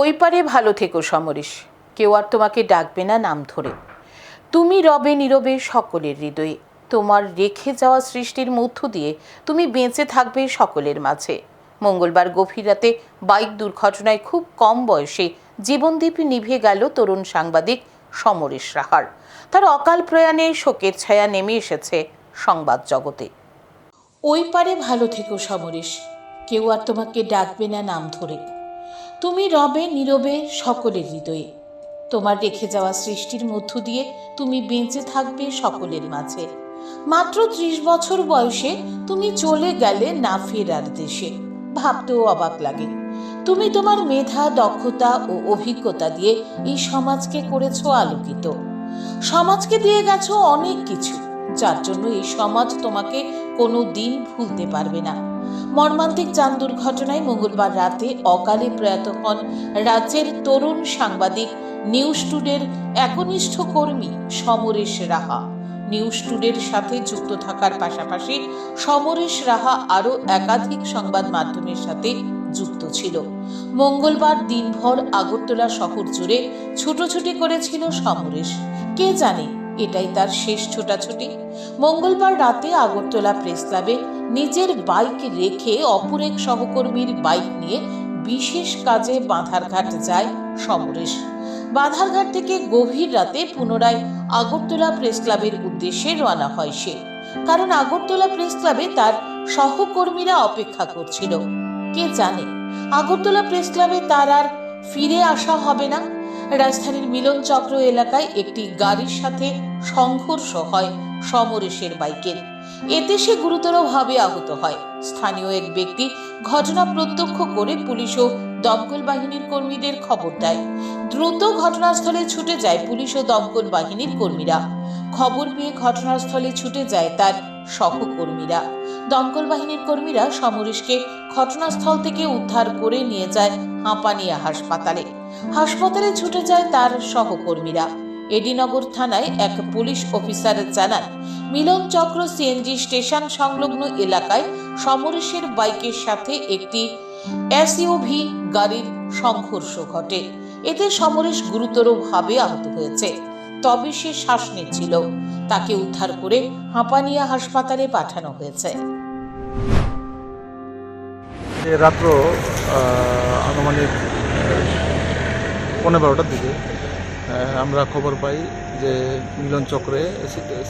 ওই পারে ভালো থেকো সমরেশ। কেউ আর তোমাকে ডাকবে না নাম ধরে। তুমি রবে নীরবে সকলের হৃদয়ে। তোমার রেখে যাওয়া সৃষ্টির মধ্য দিয়ে তুমি বেঁচে থাকবে সকলের মাঝে। মঙ্গলবার গভীর রাতে বাইক দুর্ঘটনায় খুব কম বয়সে জীবনদীপ নিভে গেল তরুণ সাংবাদিক সমরেশ রাহার। তার অকাল প্রয়াণে শোকের ছায়া নেমে এসেছে সংবাদ জগতে। ওই পারে ভালো থেকো সমরেশ। কেউ আর তোমাকে ডাকবে না নাম ধরে। তুমি রবে নীরবে সকলের হৃদয়ে। তোমার রেখে যাওয়া সৃষ্টির মধ্য দিয়ে তুমি বেঁচে থাকবে সকলের মাঝে। মাত্র ত্রিশ বছর বয়সে তুমি চলে গেলে না ফেরার দেশে। ভাবতেও অবাক লাগে। তুমি তোমার মেধা, দক্ষতা ও অভিজ্ঞতা দিয়ে এই সমাজকে করেছ আলোকিত। সমাজকে দিয়ে গেছো অনেক কিছু। যার জন্য এই সমাজ তোমাকে কোনো দিন ভুলতে পারবে না। মর্মান্তিক যান দুর্ঘটনায় মঙ্গলবার রাতে অকালে প্রয়াত হন রাজ্যের তরুণ সাংবাদিক, নিউজ টুডের একনিষ্ঠ কর্মী সমরেশ রাহা। নিউজ টুডের সাথে যুক্ত থাকার পাশাপাশি সমরেশ রাহা আরও একাধিক সংবাদ মাধ্যমের সাথে যুক্ত ছিল। মঙ্গলবার দিনভর আগরতলা শহর জুড়ে ছুটোছুটি করেছিল সমরেশ। কে জানে এটাই তার শেষ ছোটাছুটি। মঙ্গলবার রাতে আগরতলা প্রেস ক্লাবে নিজের বাইক রেখে অপর এক সহকর্মীর বাইক নিয়ে বিশেষ কাজে বাঁধারঘাট যায় সমরেশ। বাঁধারঘাট থেকে গভীর রাতে পুনরায় আগরতলা প্রেস ক্লাবের উদ্দেশ্যে রওনা হয় সে। কারণ আগরতলা প্রেস ক্লাবে তার সহকর্মীরা অপেক্ষা করছিল। কে জানে? আগরতলা প্রেস ক্লাবে তার আর ফিরে আসা হবে না। রাজধানীর মিলন চক্র এলাকায় একটি গাড়ির সাথে সংঘর্ষ হয় সমরেশের বাইকের এতে সে গুরুতরভাবে আহত হয়। স্থানীয় এক ব্যক্তি ঘটনা প্রত্যক্ষ করে পুলিশ ও দমকল বাহিনীর কর্মীদের খবর দেয়। দ্রুত ঘটনাস্থলে ছুটে যায় পুলিশ ও দমকল বাহিনীর কর্মীরা। খবর পেয়ে ঘটনাস্থলে ছুটে যায় তার সহকর্মীরা। দমকল বাহিনীর কর্মীরা সমরেশকে ঘটনাস্থল থেকে উদ্ধার করে নিয়ে যায় হাঁপানিয়া হাসপাতালে। হাসপাতালে ছুটে যায় তার সহকর্মীরা। এডিনগর থানায় এক পুলিশ অফিসার জানান, মিলন চক্র সিএনজি স্টেশন সংলগ্ন এলাকায় সমরেশের বাইকের সাথে একটি এসইউভি গাড়ির সংঘর্ষ ঘটে। এতে সমরেশ গুরুতরভাবে আহত হয়েছে। তবে সে শ্বাস নিচ্ছিল। তাকে উদ্ধার করে হাঁপানিয়া হাসপাতালে পাঠানো হয়েছে। রাত্র আনুমানিক পনেরো বারোটার দিকে আমরা খবর পাই যে মিলন চক্রে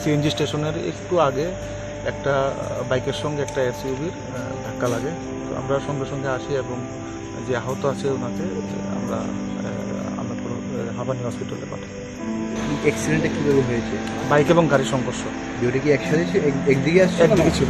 সিএনজি স্টেশনের একটু আগে একটা বাইকের সঙ্গে একটা এসইউবির ধাক্কা লাগে। তো আমরা সঙ্গে সঙ্গে আসি এবং যে আহত আছে ওনাকে আমরা আমরা হাঁপানি হসপিটালে পাঠাই। অ্যাক্সিডেন্টটা কীভাবে হয়েছে? বাইক এবং গাড়ির সংঘর্ষ। দুটো কি একসাথে? একদিকে আসছে একদিকে ছিল।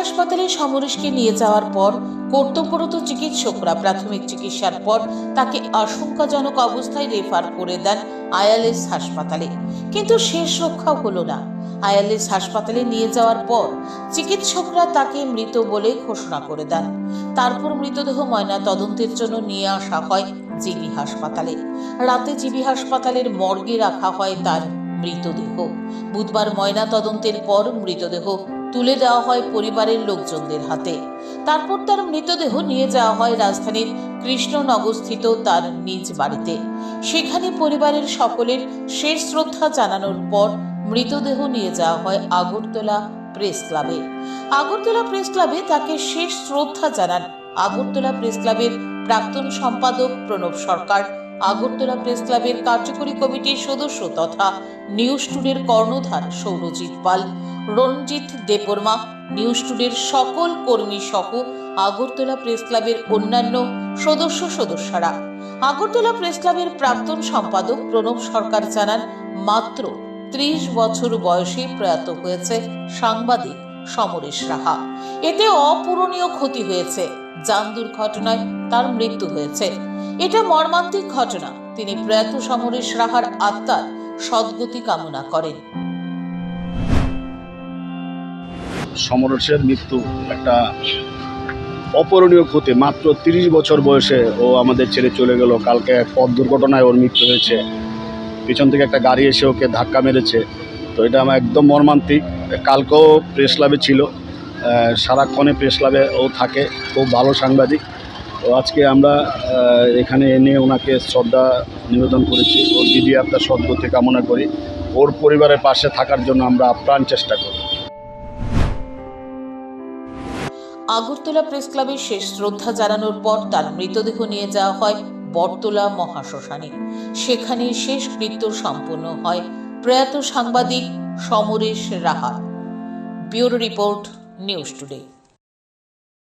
হাসপাতালে সমরেশকে নিয়ে যাওয়ার পর কর্তব্যরত চিকিৎসকরা প্রাথমিক চিকিৎসার পর তাকে আশঙ্কাজনক অবস্থায় রেফার করে দেন আয়ালেস হাসপাতালে। কিন্তু শেষ রক্ষা হলো না। আয়ালেস হাসপাতালে নিয়ে যাওয়ার পর চিকিৎসকরা তাকে মৃত বলে ঘোষণা করে দেন। তারপর মৃতদেহ ময়না তদন্তের জন্য নিয়ে আসা হয় জিবি হাসপাতালে। রাতে জিবি হাসপাতালের মর্গে রাখা হয় তার মৃতদেহ। বুধবার ময়না তদন্তের পর মৃতদেহ তুলে দেওয়া হয় পরিবারের লোকজনদের হাতে। তারপর তার মৃতদেহ নিয়ে যাওয়া হয় রাজধানীর কৃষ্ণনগরস্থিত তার নিজ বাড়িতে। সেখানে পরিবারের সকলের শেষ শ্রদ্ধা জানানোর পর মৃতদেহ নিয়ে যাওয়া হয় আগরতলা প্রেস ক্লাবে। আগরতলা প্রেস ক্লাবে তাকে শেষ শ্রদ্ধা জানান আগরতলা প্রেস ক্লাবের প্রাক্তন সম্পাদক প্রণব সরকার। আগরতলা প্রেস ক্লাবের কার্যকরী কমিটির সদস্য তথা নিউজ টুডের কর্ণধার সৌরজিৎ পাল, রঞ্জিত দেববর্মা, নিউজ টুডের সকল কর্মী সহ আগরতলা প্রেস ক্লাবের অন্যান্য সদস্য সদস্যরা। আগরতলা প্রেস ক্লাবের প্রাক্তন সম্পাদক প্রণব সরকার জানান, মাত্র ত্রিশ বছর বয়সে প্রয়াত হয়েছে সাংবাদিক সমরেশ রাহা। এতে অপূরণীয় ক্ষতি হয়েছে। যান দুর্ঘটনায় তার মৃত্যু হয়েছে। এটা মর্মান্তিক ঘটনা। তিনি প্রয়াত সমরেশ রাহার আত্মার সদ্গতি কামনা করেন। সমরেশের মৃত্যু একটা অপরণীয় ক্ষতি। মাত্র তিরিশ বছর বয়সে ও আমাদের ছেড়ে চলে গেল। কালকে এক পথ দুর্ঘটনায় ওর মৃত্যু হয়েছে। পিছন থেকে একটা গাড়ি এসে ওকে ধাক্কা মেরেছে। তো এটা আমার একদম মর্মান্তিক। কালকেও প্রেস ক্লাবে ছিল সারাক্ষণে প্রেস ক্লাবে ও থাকে। খুব ভালো সাংবাদিক। তো আজকে আমরা এখানে এনে ওনাকে শ্রদ্ধা নিবেদন করেছি ওর দিদি আত্মার সদ্গতি কামনা করি। ওর পরিবারের পাশে থাকার জন্য আমরা আপ্রাণ চেষ্টা করি। আগরতলা প্রেস ক্লাবে শেষ শ্রদ্ধা জানানোর পর তার মৃতদেহ নিয়ে যাওয়া হয় বটতলা মহাশ্মশানে। সেখানে শেষ কৃত্য সম্পন্ন হয় প্রয়াত সাংবাদিক Samaresh Raha bureau report, news today.